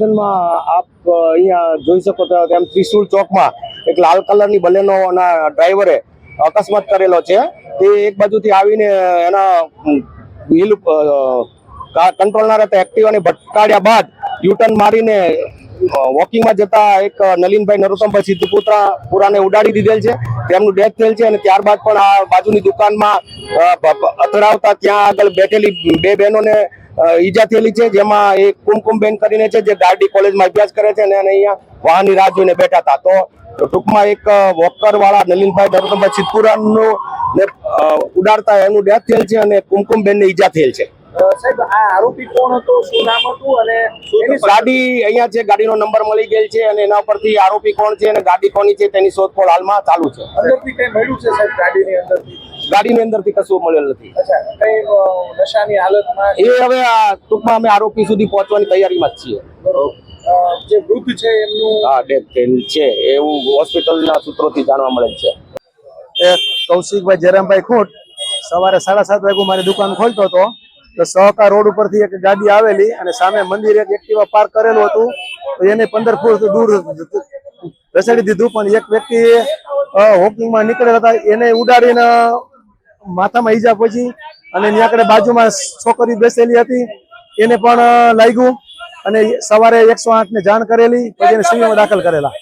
આપ અહીંયા જોઈ શકો છો તેમ ત્રિશુલ ચોકમાં એક લાલ કલરની બલેનો ના ડ્રાઈવરે અકસ્માત કરેલો છે. તે એક બાજુથી આવીને એના વ્હીલ કંટ્રોલના રહેતા એક્ટિવાને ભટકાડ્યા બાદ યુટર્ન મારીને વોકિંગમાં જતા એક નલિનભાઈ નરોત્તમભાઈ સિદ્ધપુત્રા પુરાને ઉડાડી દીધેલ છે. તેમનું ડેથ થયેલ છે અને ત્યારબાદ પણ આ બાજુની દુકાનમાં અથડાવતા ત્યાં આગળ બેઠેલી બે બહેનોને ઈજા થયેલી છે, જેમાં એક કુમકુમબેન કરીને છે, જે ગાર્ડી કોલેજમાં અભ્યાસ કરે છે અને અહીંયા વાહનની રાહ જોઈને બેઠા હતા. તો ટૂંકમાં એક વોકર વાળા નલિનભાઈ નરોત્તમભાઈ સિદ્ધપુરાનું ને ઉડાડતા એનું ડેથ થયેલ છે અને કુમકુમબેનને ઈજા થયેલ છે. સાહેબ આ આરોપી કોણ હતો? શું નામ હતું? અને એની ગાડી અહીંયા છે ગાડીનો નંબર મળી ગયેલ છે અને એના પરથી આરોપી કોણ છે અને ગાડી કોની છે તેની શોધખોળ હાલમાં ચાલુ છે. અંદરથી કઈ મળ્યું છે સાહેબ ગાડીની અંદરથી? ગાડીની અંદરથી કશું મળેલ નથી. અચ્છા કઈ નશાની હાલતમાં? એ હવે આ ટૂંકમાં અમે આરોપી સુધી પહોંચવાની તૈયારીમાં જ છીએ. બરોબર. જે વૃદ્ધ છે એમનું? હા ડેથ છે એવું હોસ્પિટલના સૂત્રોથી જાણવા મળેલ છે. એ કૌશિકભાઈ જયરામભાઈ ખૂટ સવારે સાડા સાત વાગે મારી દુકાન ખોલતો હતો. તો સહકાર રોડ ઉપરથી એક ગાડી આવેલી અને સામે મંદિર એક એક્ટિવા પાર્ક કરેલું હતું. તો એને પંદર ફૂટ દૂર બેસાડી દીધું, પણ એક વ્યક્તિ વોકિંગમાં નીકળેલા હતા. એને ઉડાડીને માથામાં ઈજા પહોંચી અને એની આગળ બાજુમાં છોકરી બેસેલી હતી. એને પણ લાગ્યું અને સવારે એકસો આઠ ને જાણ કરેલી, પછી એને સિવિલમાં દાખલ કરેલા.